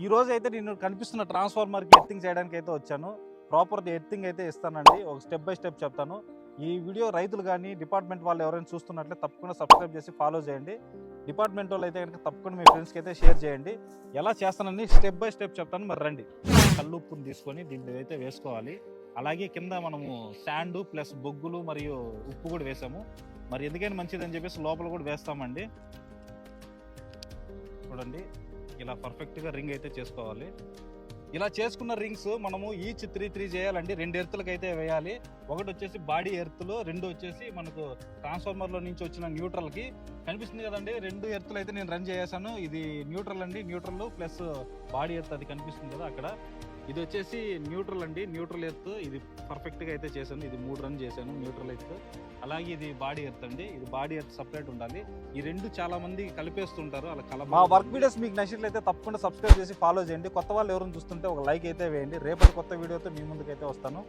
ఈ రోజు అయితే నేను కనిపిస్తున్న ట్రాన్స్ఫార్మర్కి ఎర్తింగ్ చేయడానికి అయితే వచ్చాను. ప్రాపర్ ఎర్తింగ్ అయితే ఇస్తానండి. ఒక స్టెప్ బై స్టెప్ చెప్తాను. ఈ వీడియో రైతులు కానీ డిపార్ట్మెంట్ వాళ్ళు ఎవరైనా చూస్తున్నట్లే తప్పకుండా సబ్స్క్రైబ్ చేసి ఫాలో చేయండి. డిపార్ట్మెంట్ వాళ్ళు అయితే కనుక తప్పకుండా మీ ఫ్రెండ్స్కి అయితే షేర్ చేయండి. ఎలా చేస్తానని స్టెప్ బై స్టెప్ చెప్తాను. మరి రండి. కళ్ళు ఉప్పుని తీసుకొని దీంట్లో అయితే వేసుకోవాలి. అలాగే కింద మనము శాండు ప్లస్ బొగ్గులు మరియు ఉప్పు కూడా వేసాము. మరి ఎందుకైనా మంచిదని చెప్పేసి లోపల కూడా వేస్తామండి. చూడండి. ఇలా పర్ఫెక్ట్గా రింగ్ అయితే చేసుకోవాలి. ఇలా చేసుకున్న రింగ్స్ మనము ఈచ్ త్రీ త్రీ చేయాలండి. రెండు ఎర్తులకు అయితే వేయాలి. ఒకటి వచ్చేసి బాడీ ఎర్తులు రెండు వచ్చేసి మనకు ట్రాన్స్ఫార్మర్లో నుంచి వచ్చిన న్యూట్రల్కి కనిపిస్తుంది కదండి రెండు ఎర్తులు అయితే నేను రన్ చేసాను ఇది న్యూట్రల్ అండి న్యూట్రల్ ప్లస్ బాడీ ఎర్త్ అది కనిపిస్తుంది కదా అక్కడ. ఇది వచ్చేసి న్యూట్రల్ అండి. న్యూట్రల్ ఎర్త్ ఇది పర్ఫెక్ట్గా అయితే చేశాను. ఇది మూడు రన్ చేశాను న్యూట్రల్ ఎర్త్ అలాగే ఇది బాడీ ఎర్త్ అండి. ఇది బాడీ ఎర్త్ సపరేట్ ఉండాలి. ఈ రెండు చాలా మంది కలిపేస్తుంటారు. అలా కల మా వర్క్ వీడియోస్ మీకు నచ్చినట్లయితే తప్పకుండా సబ్స్క్రైబ్ చేసి ఫాలో చేయండి. కొత్త వాళ్ళు ఎవరైనా చూస్తుంటే ఒక లైక్ అయితే వేయండి. రేపటి కొత్త వీడియోతో మీ ముందుకైతే వస్తాను.